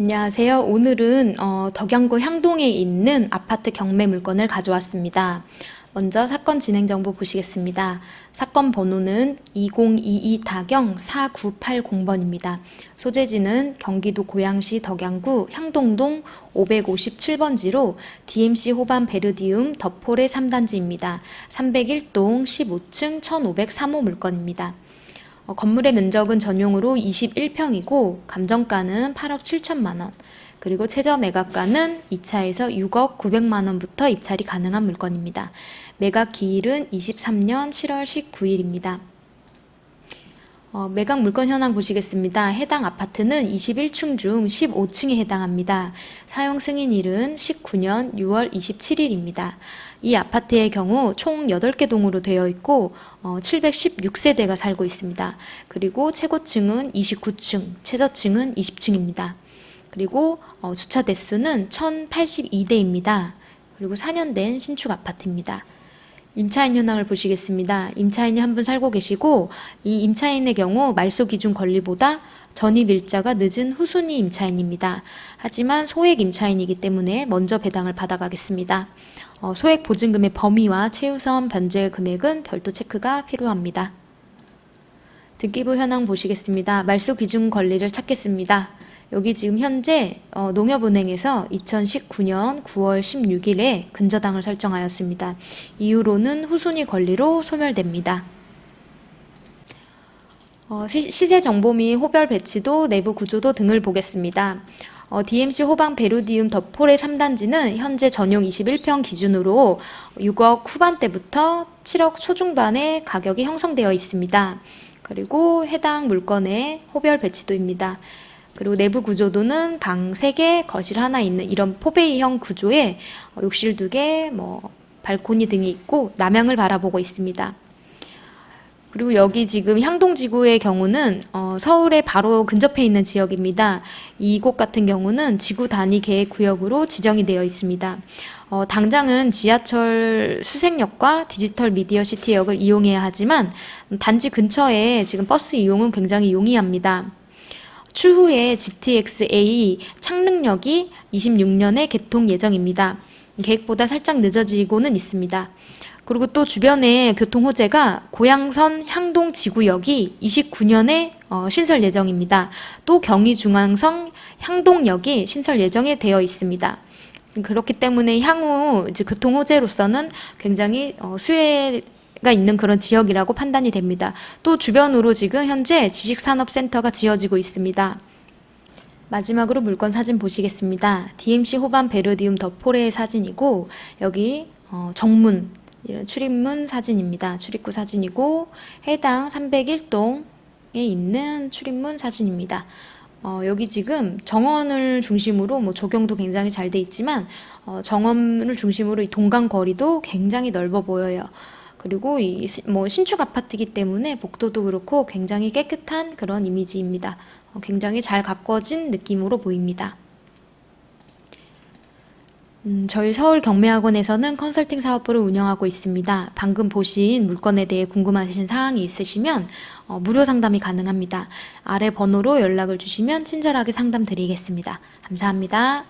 안녕하세요. 오늘은 어, 덕양구 향동에 있는 아파트 경매 물건을 가져왔습니다. 먼저 사건 진행 정보 보시겠습니다. 사건 번호는 2022 다경 4980번입니다. 소재지는 경기도 고양시 덕양구 향동동 557번지로 DMC 호반 베르디움 더폴의 3단지입니다. 301동 15층 1503호 물건입니다. 어, 건물의 면적은 전용으로 21평이고 감정가는 8억 7천만 원. 그리고 최저 매각가는 2차에서 6억 900만 원부터 입찰이 가능한 물건입니다. 매각 기일은 23년 7월 19일입니다. 어, 매각 물건 현황 보시겠습니다. 해당 아파트는 21층 중 15층에 해당합니다. 사용 승인일은 19년 6월 27일입니다. 이 아파트의 경우 총 8개 동으로 되어 있고 어, 716세대가 살고 있습니다. 그리고 최고층은 29층, 최저층은 20층입니다. 그리고 어, 주차 대수는 1082대입니다. 그리고 4년 된 신축 아파트입니다. 임차인 현황을 보시겠습니다. 임차인이 한 분 살고 계시고 이 임차인의 경우 말소 기준 권리보다 전입 일자가 늦은 후순위 임차인입니다. 하지만 소액 임차인이기 때문에 먼저 배당을 받아가겠습니다. 어, 소액 보증금의 범위와 최우선 변제 금액은 별도 체크가 필요합니다. 등기부 현황 보시겠습니다. 말소 기준 권리를 찾겠습니다. 여기 지금 현재 어, 농협은행에서 2019년 9월 16일에 근저당을 설정하였습니다. 이후로는 후순위 권리로 소멸됩니다. 어, 시, 시세 정보 및 호별 배치도 내부 구조도 등을 보겠습니다. 어, DMC 호방 베루디움 더폴의 3단지는 현재 전용 21평 기준으로 6억 후반대부터 7억 초중반의 가격이 형성되어 있습니다. 그리고 해당 물건의 호별 배치도입니다. 그리고 내부 구조도는 방 3개, 거실 하나 있는 이런 포베이형 구조에 어, 욕실 2개, 뭐 발코니 등이 있고 남향을 바라보고 있습니다. 그리고 여기 지금 향동지구의 경우는 어, 서울에 바로 근접해 있는 지역입니다. 이곳 같은 경우는 지구 단위 계획 구역으로 지정이 되어 있습니다. 어, 당장은 지하철 수색역과 디지털 미디어 시티역을 이용해야 하지만 단지 근처에 지금 버스 이용은 굉장히 용이합니다. 추후에 GTX-A 창릉역이 26년에 개통 예정입니다. 계획보다 살짝 늦어지고는 있습니다. 그리고 또 주변에 교통 호재가 고양선 향동 지구역이 29년에 어, 신설 예정입니다. 또 경의중앙선 향동역이 신설 예정에 되어 있습니다. 그렇기 때문에 향후 이제 교통 호재로서는 굉장히 어, 수혜 가 있는 그런 지역이라고 판단이 됩니다. 또 주변으로 지금 현재 지식산업센터가 지어지고 있습니다. 마지막으로 물건 사진 보시겠습니다. DMC 호반 베르디움 더포레의 사진이고 여기 어, 정문 이런 출입문 사진입니다. 출입구 사진이고 해당 301동에 있는 출입문 사진입니다. 어, 여기 지금 정원을 중심으로 뭐 조경도 굉장히 잘 돼 있지만 어, 정원을 중심으로 이 동강 거리도 굉장히 넓어 보여요. 그리고 이 뭐 신축 아파트이기 때문에 복도도 그렇고 굉장히 깨끗한 그런 이미지입니다. 어, 굉장히 잘 가꿔진 느낌으로 보입니다. 음, 저희 서울 경매학원에서는 컨설팅 사업부를 운영하고 있습니다. 방금 보신 물건에 대해 궁금하신 사항이 있으시면 어, 무료 상담이 가능합니다. 아래 번호로 연락을 주시면 친절하게 상담 드리겠습니다. 감사합니다.